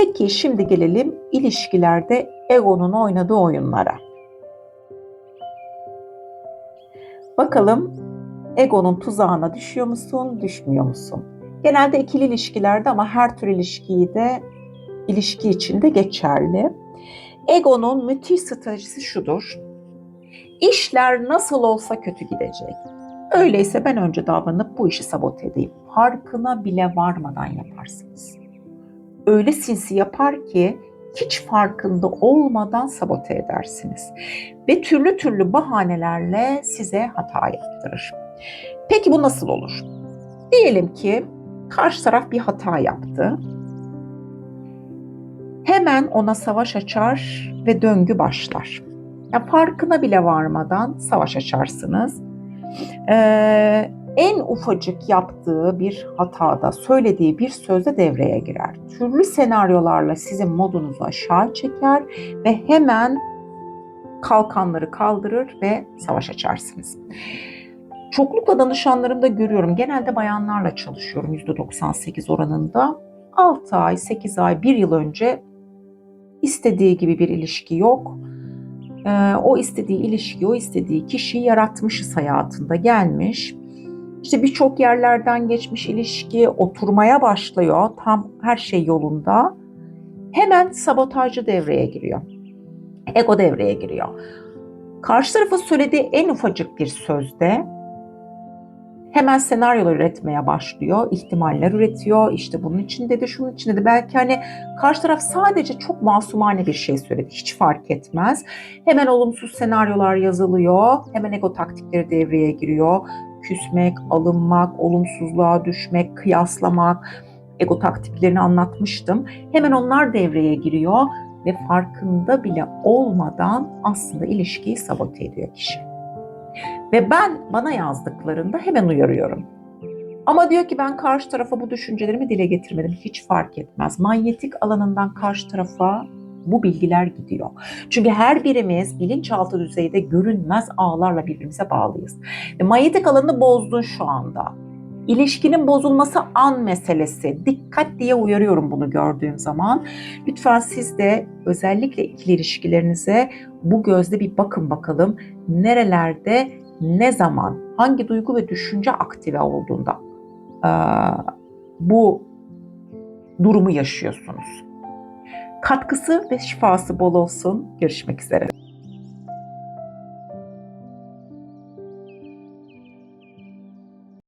Peki şimdi gelelim ilişkilerde egonun oynadığı oyunlara. Bakalım egonun tuzağına düşüyor musun, düşmüyor musun? Genelde ikili ilişkilerde ama her tür ilişkiyi de ilişki içinde geçerli. Egonun müthiş stratejisi şudur. İşler nasıl olsa kötü gidecek. Öyleyse ben önce davranıp bu işi sabote edeyim. Farkına bile varmadan yaparsınız. Öyle sinsi yapar ki hiç farkında olmadan sabote edersiniz. Ve türlü türlü bahanelerle size hata yaptırır. Peki bu nasıl olur? Diyelim ki karşı taraf bir hata yaptı. Hemen ona savaş açar ve döngü başlar. Ya farkına bile varmadan savaş açarsınız. Ee, en ufacık yaptığı bir hatada, söylediği bir sözde devreye girer. Türlü senaryolarla sizin modunuzu aşağı çeker ve hemen kalkanları kaldırır ve savaş açarsınız. Çoklukla danışanlarımda görüyorum. Genelde bayanlarla çalışıyorum %98 oranında. 6 ay, 8 ay, 1 yıl önce istediği gibi bir ilişki yok. Ee, o istediği ilişki, o istediği kişiyi yaratmışız hayatında gelmiş. İşte birçok yerlerden geçmiş ilişki oturmaya başlıyor. Tam her şey yolunda. Hemen sabotajcı devreye giriyor. Ego devreye giriyor. Karşı tarafa söylediği en ufacık bir sözde hemen senaryolar üretmeye başlıyor, ihtimaller üretiyor. İşte bunun içinde de şunun içinde de belki hani karşı taraf sadece çok masumane bir şey söyledi. Hiç fark etmez. Hemen olumsuz senaryolar yazılıyor. Hemen ego taktikleri devreye giriyor. Küsmek, alınmak, olumsuzluğa düşmek, kıyaslamak, ego taktiklerini anlatmıştım. Hemen onlar devreye giriyor ve farkında bile olmadan aslında ilişkiyi sabote ediyor kişi. Ve ben bana yazdıklarında hemen uyarıyorum. Ama diyor ki ben karşı tarafa bu düşüncelerimi dile getirmedim. Hiç fark etmez. Manyetik alanından karşı tarafa bu bilgiler gidiyor. Çünkü her birimiz bilinçaltı düzeyde görünmez ağlarla birbirimize bağlıyız. Ve manyetik alanını bozdun şu anda. İlişkinin bozulması an meselesi. Dikkat diye uyarıyorum bunu gördüğüm zaman. Lütfen siz de özellikle ikili ilişkilerinize bu gözle bir bakın bakalım. Nerelerde, ne zaman, hangi duygu ve düşünce aktive olduğunda bu durumu yaşıyorsunuz. Katkısı ve şifası bol olsun. Görüşmek üzere.